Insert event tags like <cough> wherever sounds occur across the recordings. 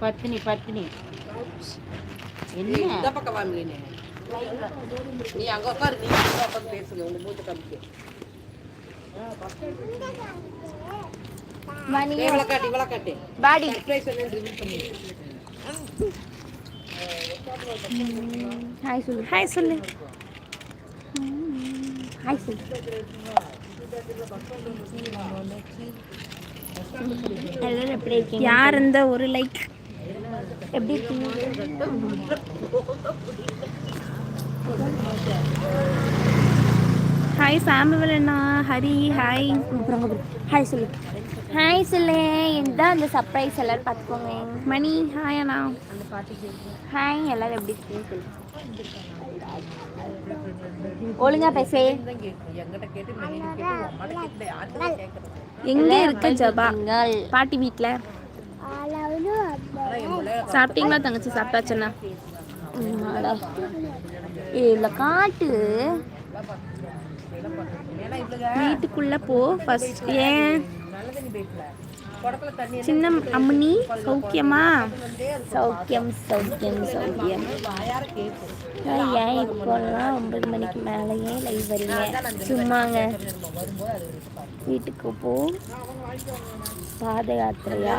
பத்தினி பத்தினி என்ன? இந்த பக்கம் வா மீனு. நீ அங்க உட்காரு நீ அங்க உட்காந்து பேசுங்க உங்க மூத்த காமிக்க மணி இவளை காட்டு இவளை காட்டு பாடி சர்ப்ரைஸ் என்ன ரிவீல் பண்ணி. ஹாய் சொல்லு. ஹாய் சொல்லு. ஹாய் சொல்லு. எல்லாரும் எப்படி இருக்கீங்க யார் இந்த ஒரு லைக் எப்படி இருக்கீங்க? ஹாய் சாம்பவல் அண்ணா. ஹரி ஹாய் ஹாய் சொல்லு. ஹாய் சொல்லு. இதுதான் அந்த சர்ப்ரைஸ் எல்லாரும் பார்த்துக்கோங்க. மணி ஹாய் அண்ணா. ஹாய் எல்லாரும் எப்படி இருக்கீங்க? சொல்லு ஒழுங்கா பேசே. எங்க இருக்க ஜபா? பாட்டி வீட்ல. சாப்பிட்டீங்களா தங்கச்சி? சாப்பிட்டாச்சுண்ணா இல்ல காட்டு. வீட்டுக்குள்ள போ ஃபர்ஸ்ட் ஏன்? சின்ன அம்மனி சௌக்கியமா? சௌக்கியம் சௌக்கியம் சௌக்கியம். ஏன் இப்போல்லாம் ஒன்பது மணிக்கு மேலேயே லைவ் வரீங்க? சும்மாங்க. வீட்டுக்கு போ. பாத யாத்திரையா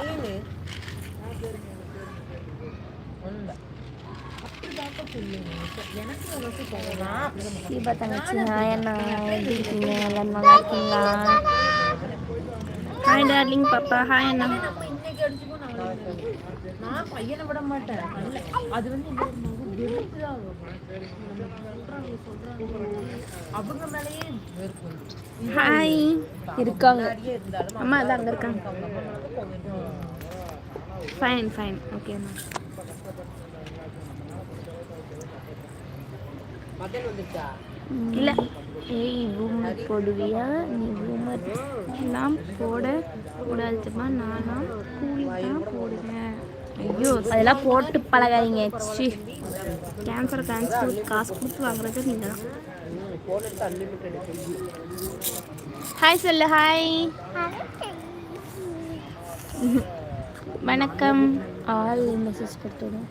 தங்கச்சி நான் என்ன எப்படி இருக்கீங்க எல்லாம் நல்லா இருக்கீங்களா? ஹாய் டார்லிங் பாப்பா ஹாய் அண்ணா நம்ம இன்னைக்கு அடிச்சுக்கோ நாளைக்கு அடிச்சுக்கோ. நான் பையனை விட மாட்டேன் அது வந்து. அவங்க மேலேயே. ஹாய் இருக்காங்க அம்மா அதான் அங்கே இருக்காங்க. ஃபைன் ஃபைன் ஓகே இல்லை ஏய் பூமர் போடுவியா? நீ பூமர் எல்லாம் போட கூடாதுமா நானா கூலி தான் போடுவேன். ஐயோ அதெல்லாம் போட்டு பழகாதீங்க. சி கேன்சர் கேன்சர் காசு கொடுத்து வாங்குறது நீங்கள் தான். ஹாய் சொல்லு. ஹாய் <laughs> வணக்கம். ஆல் மெசேஜ் கொடுத்துடும்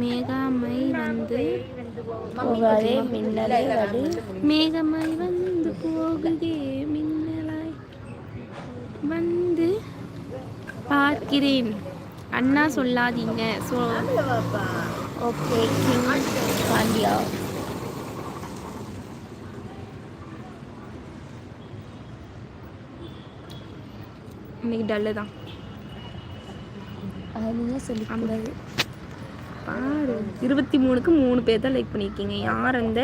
மேகாமை வந்து போகாதே மின்னலே வடு. மேகமை வந்து போகுதே மின்னலாய். வந்து பார்க்கிறேன். அண்ணா சொல்லாதீங்க. So okay king Pandya. இன்னைக்கு டல்லு தான். நீங்க சொல்லக்கூடாது பாரு. இருபத்தி மூணுக்கு மூணு பேர் தான் லைக் பண்ணியிருக்கீங்க. யார் அந்த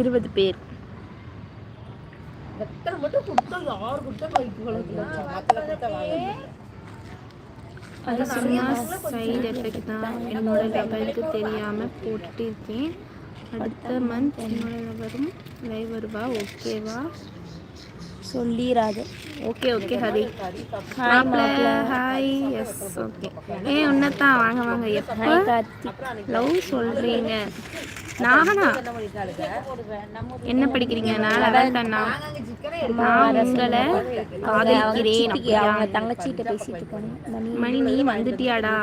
இருபது பேர்? அது சும்மா சைடு எஃபெக்ட் தான். என்னோட லெவலுக்கு தெரியாமல் போட்டுட்டு இருக்கேன். அடுத்த மந்த் என்னோட லெவலும் லைவ் வருவா. ஓகேவா சொல்லிடாது ஓகே ஓகே ஹரி மாப்பிள்ள ஹாய் எஸ் ஓகே ஏ உன்னதான் வாங்க வாங்க எப்போ லவ் சொல்கிறீங்க நானா? என்ன படிக்கிறீங்க? நான் லெவல் தானா நான் உங்களை காதலிக்கிறேன் அவங்க தங்கச்சிகிட்ட பேசிட்டு இருக்காங்க மணி நீ வந்துட்டியாடா?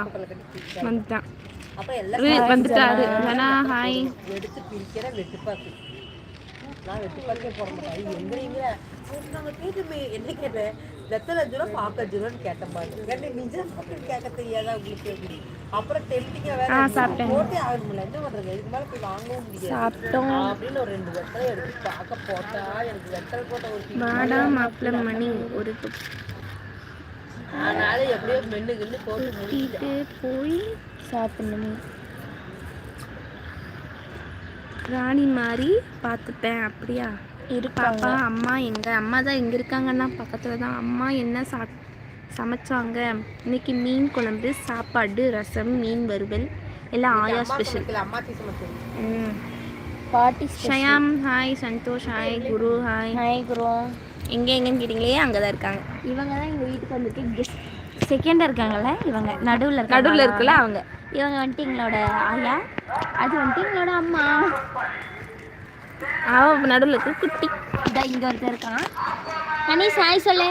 வந்துட்டான். வந்துட்டாரு. தனா? ஹாய் எடுத்து பிரிக்கிற வெட்டுப்பாக்கு நான் வெட்டுப்பாக்கே போட மாட்டேன் ஐயோ, எங்கிறீங்க நாங்க கேட்டுமே என்ன? கேட்டேன் வெத்தலை அஞ்சு ரூபா பாக்க ரூபான்னு கேட்டேன் பாரு. கேட்டேன் நிஜம் கேட்க தெரியாதா உங்களுக்கு எப்படி? அப்புறம் டெம்டிங்க வேற. போட்டே ஆகணும்ல என்ன பண்றது? இதுக்கு மேல போய் வாங்கவும் முடியாது. அப்படின்னு ஒரு ரெண்டு வெத்தலை எடுத்து பார்க்க போட்டா எனக்கு வெத்தலை போட்ட ஒரு. வாடா மாப்பிள்ள மணி ஒரு அதனால எப்படியோ மென்னு கின்னு போட்டு துப்பிட்டு போய் சாப்பிடணும். ராணி மாதிரி பார்த்துப்பேன் அப்படியா? பாப்பா அம்மா எங்க? அம்மா தான் எங்க இருக்காங்கன்னா பக்கத்துல தான். அம்மா என்ன சா சமைச்சாங்க? இன்னைக்கு மீன் குழம்பு சாப்பாடு ரசம் மீன் வறுவல். எல்லாம் ஆயா ஸ்பெஷல் ம். பாட்டி Shyam hi. Santhosh hi. Guru hi. Hi Guru. எங்கே எங்கன்னு கேட்டிங்களே அங்கே தான் இருக்காங்க. இவங்க தான் எங்கள் வீட்டுக்கு வந்துட்டு கெஸ்ட் செகண்டாக இருக்காங்கல்ல இவங்க. நடுவில் இருக்காங்க. நடுவில் இருக்குல்ல அவங்க? இவங்க வந்துட்டு எங்களோட ஆயா. அது வந்துட்டு எங்களோட அம்மா. அவன் நடுவில் இருக்கு குட்டி. இதான் இங்கே ஒருத்தர் இருக்கான். அனீஸ் ஹாய் சொல்லு.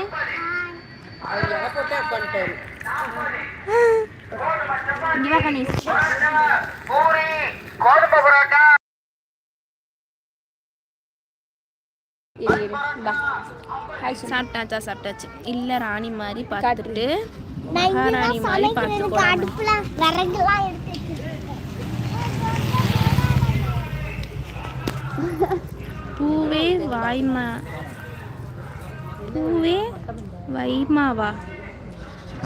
சாப்பிட்டாச்சா சாப்பிட்டாச்சு. இல்லை ராணி மாதிரி பார்த்துட்டு. மகாராணி மாதிரி பார்த்து பூவே வாய்மா. பூவே வைமாவா?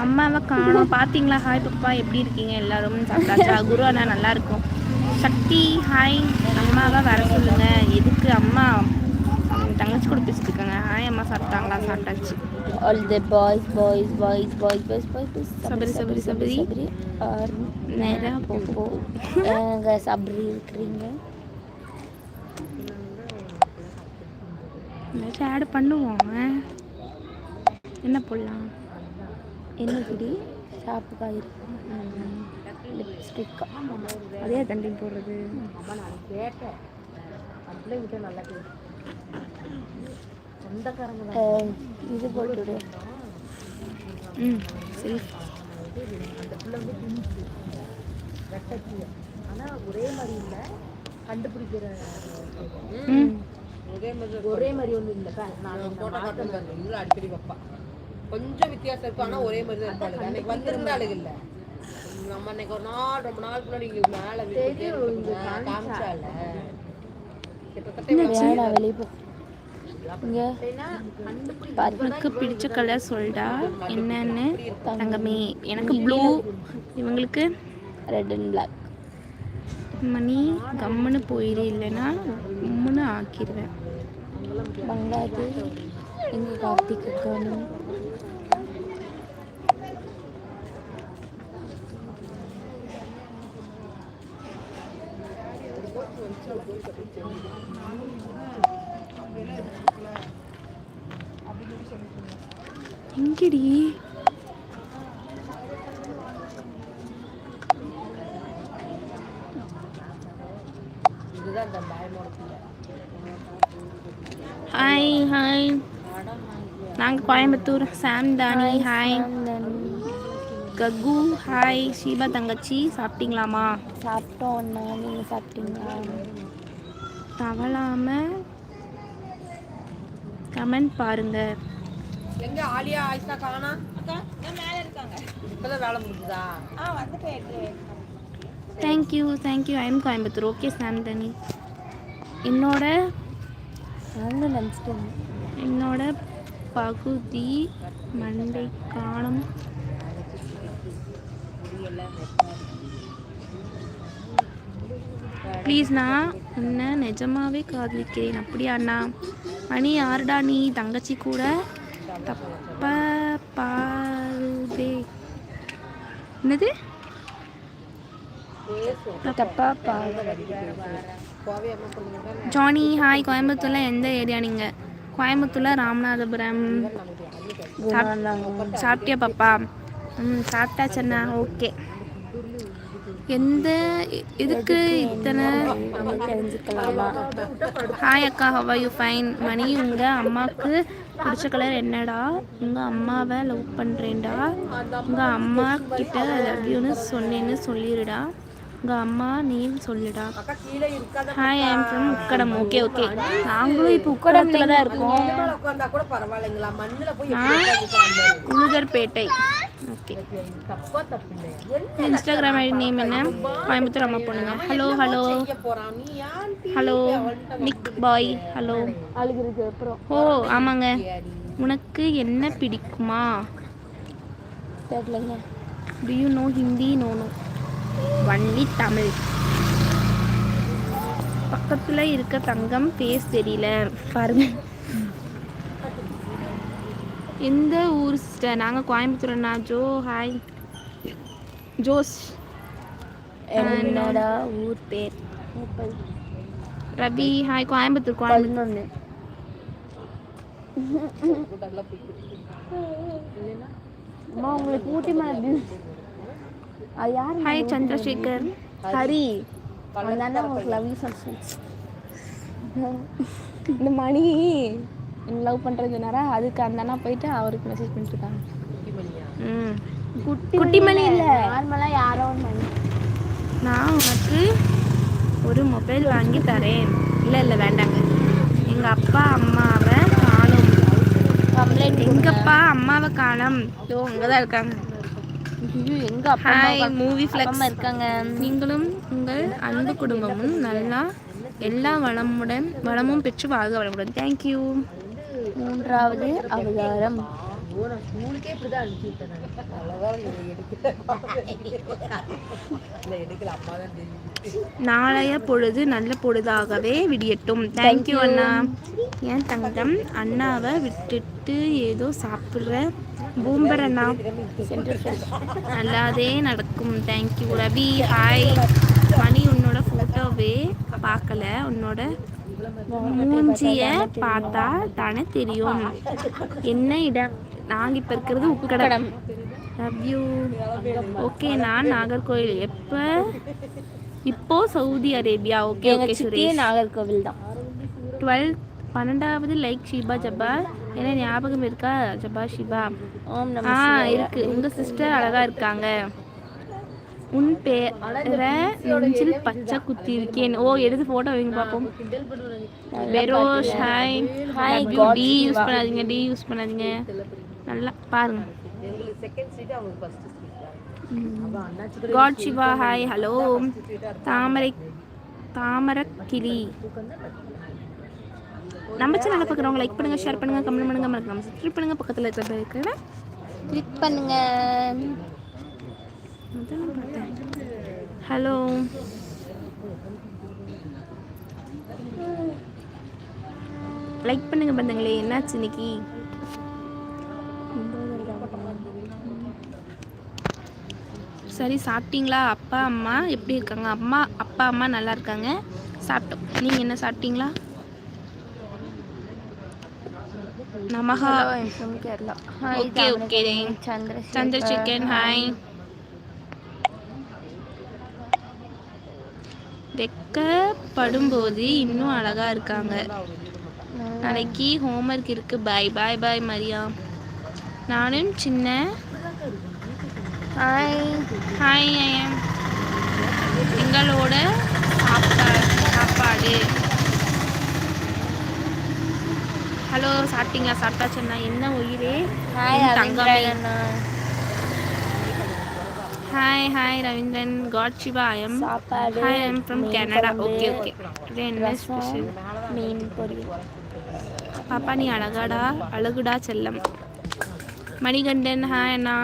அம்மாவை காணோம். பார்த்தீங்களா ஹாய் பப்பா எப்படி இருக்கீங்க? எல்லாரும் சாப்பிட்டாச்சா? குரு அண்ணா நல்லா இருக்கும் சக்தி ஹாய் அம்மாவை வர சொல்லுங்க. எதுக்கு அம்மா? தங்கச்சி கூட பேசிட்டு இருக்காங்க. ஹாய் அம்மா சாப்பிட்டாங்களா? சாப்பிட்டாச்சு. All the boys boys boys boys boys boys Sabari Sabari Sabari Sabari R நேரா போ சபரி இருக்கிறீங்க? ஏதாச்சும் ஆட் பண்ணுவோம்? என்ன போடலாம்? என்ன குடி ஷாப்பு காய் லிப்ஸ்டிக் அதே தண்டி போடுறது. அம்மா நான் கேட்டேன் அப்படியே விட்டு நல்லா கேட்டு சொந்தக்காரங்க தான் இது போட்டுடு. ம் சரி. அந்த பிள்ளை வந்து திணிச்சு ரெட்டக்கிய ஆனா ஒரே மாதிரி இல்ல. கண்டுபிடிக்கிற ம். ஒரே மாதிரி ஒரே மாதிரி ஒன்றும் இல்லை நான் போட்டோ காட்டுறேன் இதில் அடிக்கடி வைப்பா. கொஞ்சம் வித்தியாசம் இருக்கும் ஆனா ஒரே மாதிரி தான் இருப்பாளுங்க. அன்னைக்கு வந்திருந்த ஆளுங்க இல்ல. நம்ம அன்னைக்கு ஒரு நாள் ரொம்ப நாள் முன்னாடி இங்க மேல காமிச்சால. கிட்டத்தட்ட வேடா வெளியே போ. இங்க. உனக்கு பிடிச்ச கலர் சொல்டா என்னன்னு? தங்கமே. எனக்கு ப்ளூ இவங்களுக்கு? ரெட் அண்ட் பிளாக் மணி கம்முன்னு போயிடு இல்லைன்னா உம்முன்னு ஆக்கிடுவேன் பங்காது எங்கள் கார்த்திக் அக்கானும் எங்கடி இதுதான் அந்த பயமோட பிள்ளை ஹாய் ஹாய் நாங்கள் கோயம்புத்தூர் சாம் தானி ஹாய் ககு ஹாய் ஷீபா தங்கச்சி சாப்பிட்டீங்களாமா சாப்பிட்டோம் அண்ணா. நீங்க சாப்பிட்டீங்களா? தவளாம கமெண்ட் பாருங்க. எங்க ஆலியா ஆயிஷா காணா அக்கா மேல இருக்காங்க. இப்பதான் வேலை முடிஞ்சுதா? Thank you thank you I'm Coimbatore. Okay சாம் தானி என்னோட என்னோட பகுதி மண்டை காணும். ப்ளீஸ் நான் உன்னை நிஜமாவே காதலிக்கிறேன். அப்படியா அண்ணா? மணி யாருடா நீ தங்கச்சி கூட தப்ப பாருதே. என்னது? தப்பா பா ஜானி ஹாய் கோயம்புத்தூரில் எந்த ஏரியா நீங்கள் கோயம்புத்தூரில் ராமநாதபுரம். சாப்பிட்டியா பாப்பா? ம் சாப்பிட்டா சாப்பிட்டாச்சண்ணா ஓகே. எந்த இதுக்கு இத்தனை? ஹாய் அக்கா ஹவ் யூ ஃபைன் மணி உங்கள் அம்மாவுக்கு பிடிச்ச கலர் என்னடா? உங்கள் அம்மாவை லவ் பண்ணுறேன்டா உங்கள் அம்மா கிட்ட லவ்யூன்னு சொன்னேன்னு சொல்லிடுடா உங்க அம்மா நேம் சொல்லுடா. அக்கா கீழே இருக்காத hi I'm from Ukkadam. Okay okay நாங்களும் இப்போ உக்கடத்துல தான் இருக்கோம். ஓகே என்ன இன்ஸ்டாகிராம் ஐடி நேம் என்ன? கோயம்புத்தூர் அம்மா பொண்ணுங்க. ஹலோ ஹலோ செய்ய போறான் நீ ஏன் டீ hello Nick bye hello oh ஆமாங்க. உனக்கு என்ன பிடிக்குமா? தெரியலங்க do you know Hindi no no only Tamil. பக்கத்தில் இருக்க தங்கம் ஃபேஸ் தெரியல. பாருங்க. எந்த ஊர் சிஸ்டர் நாங்கள் கோயம்புத்தூர்ண்ணா ஜோ ஹாய் ஜோஸ். என்னோட ஊர் பேர் ரவி ஹாய் கோயம்புத்தூர் கோயம்புத்தூர். அம்மா உங்களுக்கு ஊட்டி மாதிரி அது யார் ஹாய் சந்திரசேகர். ஹரி. அண்ணா உங்களுக்கு லவ் யூ இந்த மணி லவ் பண்ணுறது சொன்னாரா அதுக்கு அந்த அண்ணா போயிட்டு அவருக்கு மெசேஜ் பண்ணிட்டு இருக்காங்க ம். குட்டிமணி இல்லை. நார்மலாக யாரோ மணி. நான் உனக்கு ஒரு மொபைல் வாங்கி தரேன். இல்லை இல்லை வேண்டாங்க. எங்கள் அப்பா அம்மாவை காணும் கம்ப்ளைண்ட் எங்கப்பா அம்மாவை காணோம். ஸோ அங்கே தான் இருக்காங்க. எங்க ஹாய் மூவி ஃப்ளெக்ஸ் இருக்காங்க. நீங்களும் உங்கள் அன்பு குடும்பமும் நல்லா எல்லா வளமுடன் வளமும் பெற்று வாழ்க வளமுடன். தேங்க்யூ மூன்றாவது அவதாரம். ஸ்கூலுக்கே இப்படிதான் அனுப்பிச்சு விட்டேன் நான் அவ்வளோதான் எடுக்கல இல்லை எடுக்கல அம்மா தான் தெரியுது நாளைய பொழுது நல்ல பொழுதாகவே விடியட்டும். தேங்க்யூ அண்ணா. என் தங்கம் அண்ணாவை விட்டுட்டு ஏதோ சாப்பிட்ற பூம்பர் அண்ணா நல்லாதே நடக்கும். தேங்க்யூ ரவி. ஹாய் மணி உன்னோட ஃபோட்டோவே பார்க்கல. உன்னோட மூஞ்சிய பார்த்தா தானே தெரியும். என்ன இடம்? நாங்கள் இப்போ இருக்கிறது உக்கடம். லவ் யூ ஓகே நான் நாகர்கோயில் எப்போ? இப்போ Saudi Arabia. Okay okay Nagercoil தான். டுவெல் பன்னெண்டாவது லைக் ஷிபா ஜப்பா என்ன ஞாபகம் இருக்கா? ஜப்பா ஷிபா. ஓம் ஆ இருக்கு. உங்க சிஸ்டர் அழகா இருக்காங்க. உன் பேர நெஞ்சில் பச்சை குத்தி இருக்கேன். ஓ எடுத்து போட்டோ வைங்க பார்ப்போம் Feroz hi hi D use பண்ணாதீங்க டி யூஸ் பண்ணாதீங்க. நல்லா பாருங்க. காட் சிவா ஹாய் ஹலோ தாமரை தாமரை கிளி நம்ம சேனலை பார்க்குறவங்க லைக் பண்ணுங்க ஷேர் பண்ணுங்க கமெண்ட் பண்ணுங்க மறக்காம சப்ஸ்கிரைப் பண்ணுங்க. பக்கத்தில் இருக்கிற bell icon-அ கிளிக் பண்ணுங்க. ஹலோ லைக் பண்ணுங்க பந்தங்களே என்னாச்சு இன்னைக்கு? சரி சாப்பிட்டீங்களா? அப்பா அம்மா எப்படி இருக்காங்க? அம்மா அப்பா அம்மா நல்லா இருக்காங்க. சாப்பிட்டோம். நீங்கள் என்ன சாப்பிட்டீங்களா? நமகா from Kerala okay okay Chandra Chandrasekhar hi வெக்கப்படும்போது இன்னும் அழகா இருக்காங்க நாளைக்கு ஹோம்ஒர்க் இருக்கு பாய் பாய் பாய் மரியா நானும் சின்ன ஹாய் ஹாய் ஐயம் எங்களோட சாப்பாடு சாப்பாடு ஹலோ சாப்பிட்டீங்களா? சாப்பிட்டாச்சுண்ணா என்ன உயிரே? ஹாய் தங்கமே. Hi hi Ravindran. God Siva I'm சாப்பாடு ஹாய் ஐஎம் ஃப்ரம் மீன் கனடா ஓகே ஓகே டுடே என்ன ஸ்பெஷல் மீன் பொரியல். பாப்பா நீ அழகாடா அழகுடா செல்லம். மணிகண்டன் ஹாய் அண்ணா.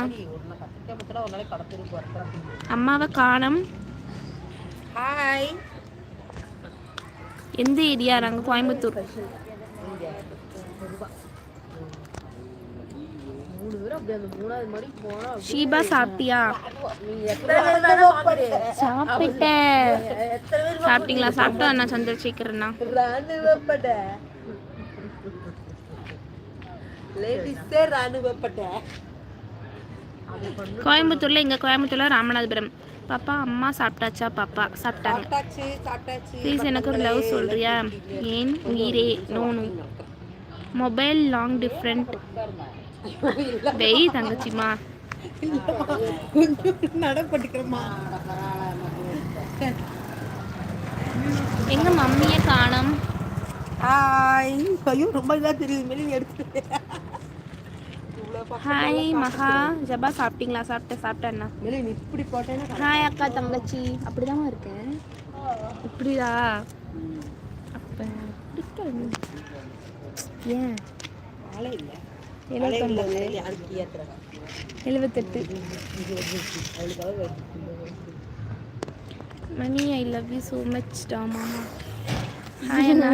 அம்மாவை காணோம். ஹாய் எந்த ஏரியா? நாங்கள் கோயம்புத்தூர். மூணு பேரும் அப்படி அந்த மூணாவது மணிக்கு போனா ஷீபா சாப்பிட்டியா. சாப்பிட்டேன் சாப்பிட்டீங்களா? சாப்பிட்டோம் அண்ணா சந்திரசேகர் அண்ணா ராணுவப்பட லேடிஸே ராணுவப்பட கோயம்புத்தூர்ல எங்க கோயம்புத்தூர்ல ராமநாதபுரம். பாப்பா அம்மா சாப்பிட்டாச்சா? பாப்பா சாப்பிட்டாங்க. ப்ளீஸ் எனக்கு ஒரு லவ் சொல்றியா? ஏன்? உயிரே no no mobile long different way தங்கச்சிமா நடப்பட்டுக்கிறோமா எங்க மம்மியை காணோம்? ஹாய். ஐயோ ரொம்ப இதாக தெரியுது. மேலே எடுத்து இவ்வளோ ஹாய் மகா. ஜபா சாப்பிட்டீங்களா? சாப்பிட்டேன் சாப்பிட்டேன் அண்ணா. மேலே நீ இப்படி போட்டேன்னா ஹாய் அக்கா தங்கச்சி. அப்படிதான் இருக்கேன். இப்படியா? அப்ப. ஏன்? ஆளே இல்லை. எழுபத்தொம்பது எழுபத்தெட்டு மணி I love you so much டா மாமா. ஹாய் அண்ணா.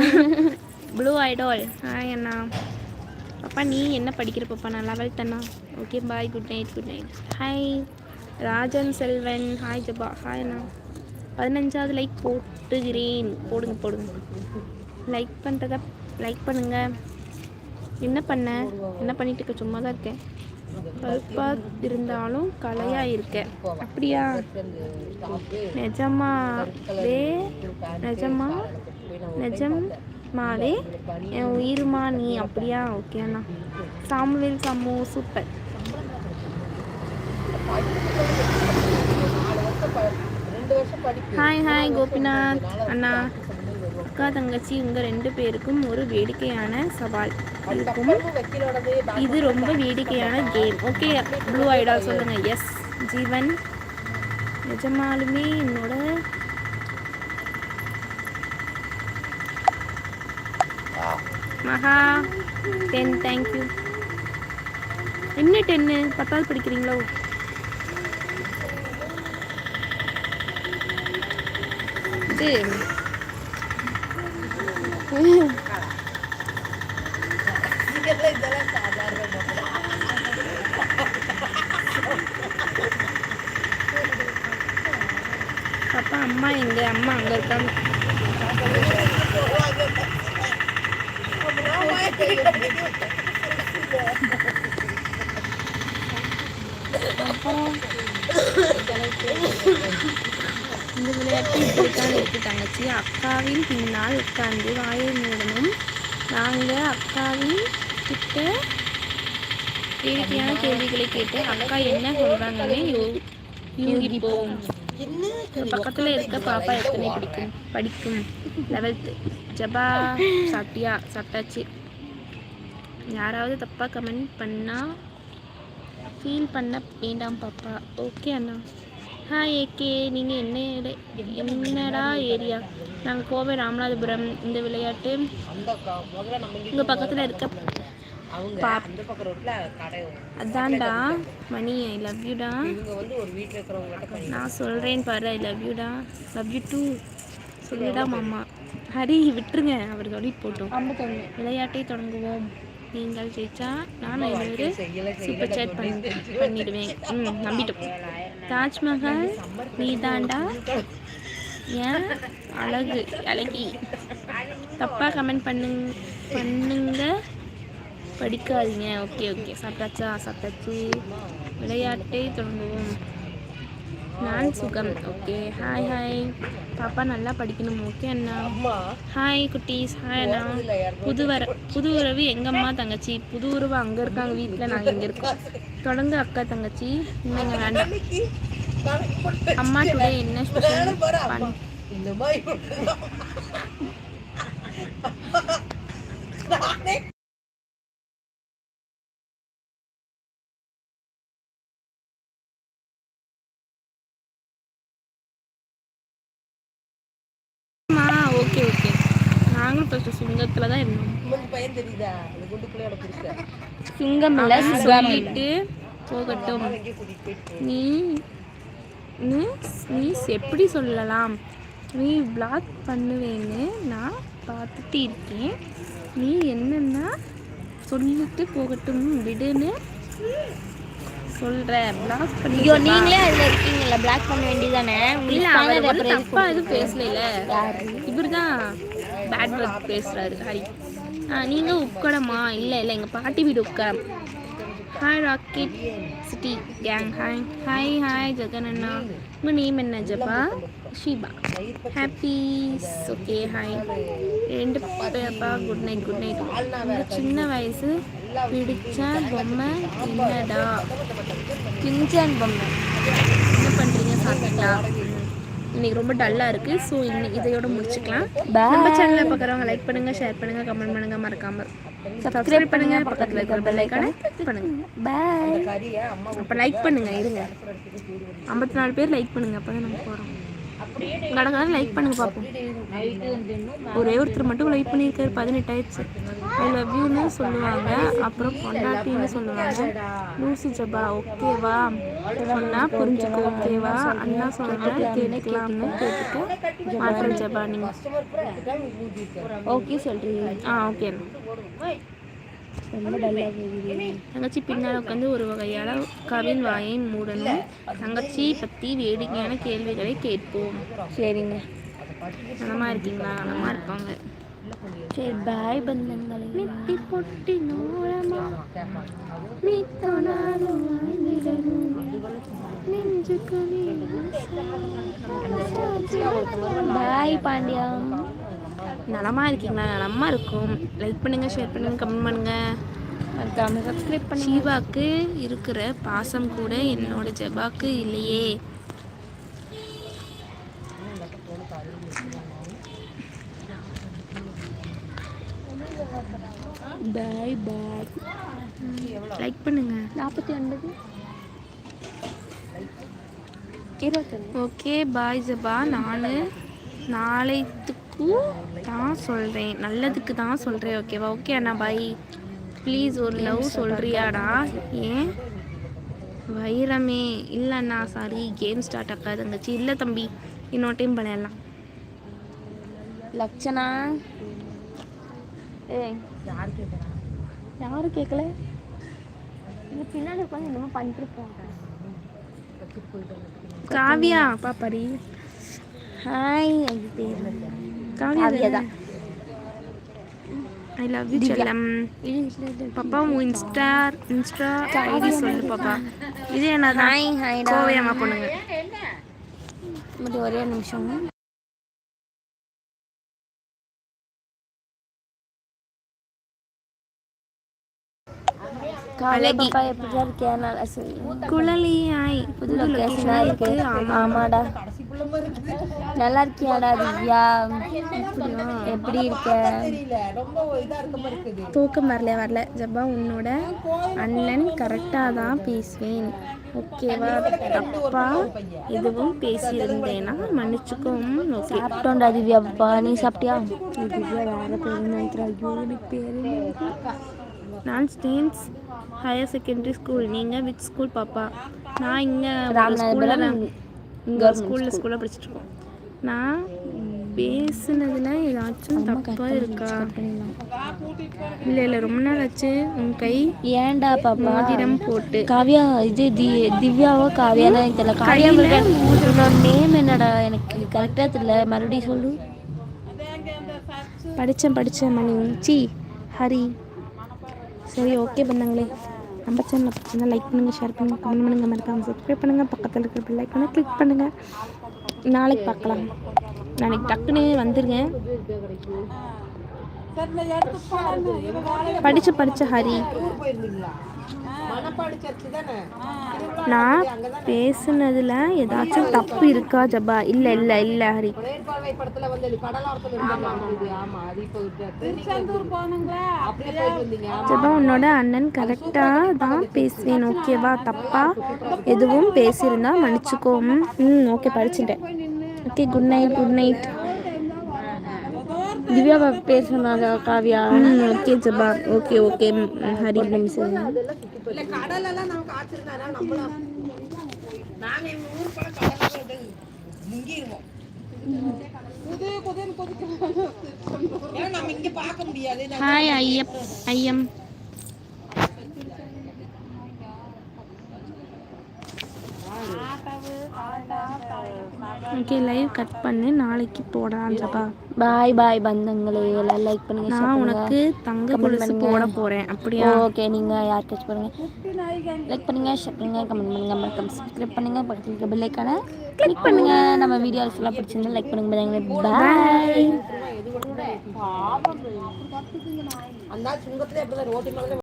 ப்ளூ ஐடால் ஹாய் அண்ணா. பாப்பா நீ என்ன படிக்கிற பாப்பா? நான் லெவல்த் அண்ணா. Okay bye good night good night hi Rajan Selvan. Hi Jaba. Hi அண்ணா. பதினஞ்சாவது லைக் போட்டுகிறேன். போடுங்க போடுங்க. லைக் பண்ணுறத லைக் பண்ணுங்க. என்ன பண்ண? என்ன பண்ணிட்டு இருக்க சும்மா தான் இருக்கேன். பல்பாக இருந்தாலும் கலையாக இருக்க அப்படியா? நிஜமாவே? நிஜமா? நிஜமாவே? என் உயிருமா நீ? அப்படியா? ஓகேண்ணா Samuel Sammu super hi hi Gopinath. அண்ணா. அக்கா தங்கச்சி உங்கள் ரெண்டு பேருக்கும் ஒரு வேடிக்கையான சவால் இருக்கும். இது ரொம்ப வேடிக்கையான கேம். ஓகே ப்ளூ ஐடா சொல்லுங்க. எஸ் ஜீவன். நிஜமாலுமே என்னோட மகா டென் தேங்க்யூ என்ன டென்னு பத்தாவது படிக்கிறீங்களோ? இது இதெல்லாம் இதெல்லாம் சாதாரண பாப்பா அம்மா எங்க அம்மா அங்கே இருக்காங்க இந்த விளையாட்டு இப்படித்தான் இருக்கு தங்கச்சி அக்காவின் பின்னால் உட்கார்ந்து வாயை மூடணும் நாங்கள் அக்காவின் கிட்ட வேடிக்கையான கேள்விகளை கேட்டு அக்கா என்ன சொல்றாங்கன்னு யோ யூகிப்போம். பக்கத்தில் இருக்க பாப்பா எத்தனை பிடிக்கும்? படிக்கும். லெவல்த்து ஜபா சாப்பிட்டியா? சாப்பிட்டாச்சு. யாராவது தப்பாக கமெண்ட் பண்ணால் ஃபீல் பண்ண வேண்டாம் பாப்பா. ஓகே அண்ணா. ஹாய் ஏகே நீங்கள் என்ன என்னடா ஏரியா? நாங்கள் கோவை ராமநாதபுரம் இந்த விளையாட்டு. உங்கள் பக்கத்தில் இருக்க அதான்டா மணி ஐ லவ் யூடா நான் சொல்கிறேன் பாரு ஐ லவ் யூடா லவ் யூ டூ சொல்லிடா மாமா. ஹரி விட்டுருங்க அவர் சொல்லிட்டு போட்டோம். விளையாட்டை தொடங்குவோம். நீங்கள் ஜெயிச்சா நான் சூப்பர் சேட் பண்ணி பண்ணிடுவேன். ம் நம்பிட்டோம். தாஜ்மஹால் நீதாண்டா ஏன் அழகு அழகி. தப்பாக கமெண்ட் பண்ணுங் பண்ணுங்க. படிக்காதீங்க. ஓகே ஓகே சாப்பிட்டாச்சா? சாப்பிட்டாச்சு. விளையாட்டை தொடங்குவோம். நான் சுகம். ஓகே ஹாய் ஹாய் பாப்பா நல்லா படிக்கணும். ஓகே அண்ணா. ஹாய் குட்டீஸ். ஹாய் அண்ணா. புது வர புது உறவு எங்கம்மா தங்கச்சி? புது உறவு அங்கே இருக்காங்க. வீட்டில் நாங்கள் இங்கே இருக்கோம். தொடர்ந்து அக்கா தங்கச்சி. இன்னைங்க வேண்டாம். அம்மா டுடே என்ன ஸ்பெஷல் ஓகே ஓகே நாங்களும் ஃபஸ்ட்டு சுங்கத்தில் தான் இருந்தோம் பையன் தெரியுதா? அந்த குண்டு பிள்ளையோட புருஷன் சிங்கம் இல்ல. சொல்லிட்டு போகட்டும். நீ நீ நீ எப்படி சொல்லலாம்? நீ பிளாக் பண்ணுவேன்னு நான் பார்த்துட்டு இருக்கேன். நீ என்னன்னா சொல்லிட்டு போகட்டும் விடுன்னு சொல்ற. பிளாக் பண்ணி ஐயோ நீங்களே அதுல இருக்கீங்கல்ல பிளாக் பண்ண வேண்டியதானே? இல்ல அவர் தப்பா எதுவும் பேசல இவர் தான் பேட் பேசுறாரு. ஹரி. நீங்கள் உட்கடமா? இல்லை இல்லை எங்கள் பாட்டி வீடு உட்கடம். Hi rocket city gang hi hi hi Jagan அண்ணா. உங்கள் நேம் என்ன Japa Sheeba. Happy okay hi ரெண்டு பாப்பா குட் நைட் குட் நைட் உங்கள் சின்ன வயசு பிடிச்ச பொம்மை என்னடா? கிஞ்சன் பொம்மை. என்ன பண்ணுறீங்க சாப்பிட்டா இன்னைக்கு ரொம்ப டல்லாக இருக்குது ஸோ இன்னைக்கு இதையோட முடிச்சுக்கலாம். நம்ம சேனலை பார்க்குறவங்க லைக் பண்ணுங்கள் ஷேர் பண்ணுங்கள் கமெண்ட் பண்ணுங்கள் மறக்காம சப்ஸ்கிரைப் பண்ணுங்கள் பக்கத்தில் இருக்கிற பெல் ஐக்கானை click பண்ணுங்கள் பாய் அப்போ லைக் பண்ணுங்கள் இருங்க. ஐம்பத்தி நாலு பேர் லைக் பண்ணுங்கள் அப்போ தான் நம்ம போகிறோம் கடகாரம் லைக் பண்ணுங்க பார்ப்போம் ஒரே ஒருத்தர் மட்டும் லைக் பண்ணியிருக்காரு பதினெட்டு ஆயிடுச்சு ஐ லவ் யூன்னு சொல்லுவாங்க. அப்புறம் பொண்டாட்டின்னு சொல்லுவாங்க. லூசி ஜபா ஓகேவா சொன்னா புரிஞ்சுக்கோ ஓகேவா அண்ணா சொன்னா கேட்டுக்கலாம்னு கேட்டுட்டு மாத்திரம் ஜபா நீங்க. கஸ்டமர் கூட எடுத்துட்டாங்க ஊதி இருக்காரு ஓகே சொல்றீங்க. ஆ ஓகே ரொம்ப டல்லா போகுது. தங்கச்சி பின்னால் உட்காந்து ஒரு வகையால் கவின் வாயை மூடணும். தங்கச்சி பற்றி வேடிக்கையான கேள்விகளை கேட்போம். சரிங்க. நலமா இருக்கீங்களா? நலமா இருக்காங்க. சரி பாய் பந்தங்களே. நெத்தி பொட்டி நூறமா நீ தொடாலும் வாழ்ந்திடணும் நெஞ்சுக்கு பாய் பாண்டியா. நலமா இருக்கீங்களா? நலமா இருக்கும். லைக் பண்ணுங்க ஷேர் பண்ணுங்க கமெண்ட் பண்ணுங்க. மறக்காம சப்ஸ்கிரைப் பண்ணி ஷீபாக்கு இருக்கிற பாசம் கூட என்னோட ஜபாக்கு இல்லையே. பாய் பாய் லைக் பண்ணுங்க. நாற்பத்தி ஒன்பது. இருபத்தொன்று ஓகே பாய் ஜபா. நான் நாளைத்துக்கும் தான் சொல்கிறேன் நல்லதுக்கு தான் சொல்கிறேன் ஓகேவா ஓகே அண்ணா பாய் ப்ளீஸ் ஒரு லவ் சொல்கிறியாடா ஏன்? வைரமே இல்லைண்ணா சாரி கேம் ஸ்டார்ட் ஆக்காது தங்கச்சி இல்லை தம்பி இன்னொரு டைம் பண்ணிடலாம் லட்சணா ஏய் யார் கேட்குறா யாரும் கேட்கல இங்க பின்னாடி உட்காந்து என்னமோ இருப்பாங்க காவியா பாப்பாடி. ஹாய் அது பேர் காவியா காவியா தான். ஐ லவ் யூ செல்லம் பாப்பா உன் இன்ஸ்டா இன்ஸ்டா ஐடி சொல்லு பாப்பா இது என்னதான் ஹாய் பொண்ணுங்க ஒரே ஒரு நிமிஷம் அழகி. எப்படியா இருக்கியா? நல்லா சொல்லு. குழலி ஆய் புது லொக்கேஷனா இருக்கு. ஆமா ஆமாடா. நல்லா இருக்கியாடா திவ்யா? எப்படி இருக்க? தூக்கம் வரல வரல. ஜப்பா உன்னோட அண்ணன் கரெக்டாக தான் பேசுவேன். ஓகேவா தப்பா எதுவும் பேசியிருந்தேன்னா மன்னிச்சுக்கோம். சாப்பிட்டோம்டா திவ்யா. பாப்பா நீ சாப்பிட்டியா? திவ்யா வேற பேர் நினைக்கிறேன் ஐயோ எனக்கு பேர் நான் ஸ்டேன்ஸ் ஹையர் செகண்டரி ஸ்கூல் நீங்கள் வித் ஸ்கூல் பாப்பா? நான் இங்கே ராமநாதபுரம் இங்கே ஸ்கூலில் ஸ்கூலில் படிச்சுட்ருக்கோம் நான் பேசுனதுல ஏதாச்சும் தப்பாக இருக்கா? இல்லை இல்லை ரொம்ப நாள் ஆச்சு. உன் கை ஏன்டா பாப்பா? மோதிரம் போட்டு. காவியா இது தி திவ்யாவோ காவியா தான் எனக்கு தெரியல. காவியா உன்னோட நேம் என்னடா? எனக்கு கரெக்டாக தெரியல. மறுபடியும் சொல்லு. படித்தேன் படித்தேன் மணி. சி ஹரி. சரி ஓகே பண்ணாங்களே நம்ம சேனல் பிடிச்சிருந்தா லைக் பண்ணுங்கள் ஷேர் பண்ணுங்கள் கமெண்ட் பண்ணுங்கள் மறக்காம சப்ஸ்கிரைப் பண்ணுங்கள் பக்கத்தில் இருக்கிற பெல் ஐக்கானை கிளிக் பண்ணுங்கள் நாளைக்கு பார்க்கலாம். நாளைக்கு டக்குன்னு வந்துருங்க. படித்து படித்த ஹரி. நான் பேசுனதுல ஏதாச்சும் தப்பு இருக்கா ஜபா இல்லை இல்லை இல்லை ஹரி. ஜபா உன்னோட அண்ணன் கரெக்டாக தான் பேசுவேன் ஓகேவா தப்பா எதுவும் பேசியிருந்தா மன்னிச்சுக்கோ. ம் ஓகே படிச்சுட்டேன். Okay good night good night Divya பேர் சொன்னாங்க Kavya. Okay Japa. Okay okay. Hari hi ஐயப் I am. Okay live cut பண்ணு. நாளைக்கு போடலாம் ஜபா பாய் பாய் பந்தங்களே. எல்லாம் லைக் பண்ணுங்க நான். உனக்கு தங்க கொலுசு போட போறேன். அப்படியா? ஓகே நீங்க யாருக்காச்சும் பண்ணுங்க? லைக் பண்ணுங்க ஷேர் பண்ணுங்க கமெண்ட் பண்ணுங்க. மறக்காம சப்ஸ்கிரைப் பண்ணுங்க. பக்கத்துல இருக்க பெல் ஐக்கான கிளிக் பண்ணுங்க. நம்ம வீடியோஸ் எல்லாம் பிடிச்சிருந்தா லைக் பண்ணுங்க பாய் அந்த சுங்கத்துல எப்படிதான் ரோட்டு மேலே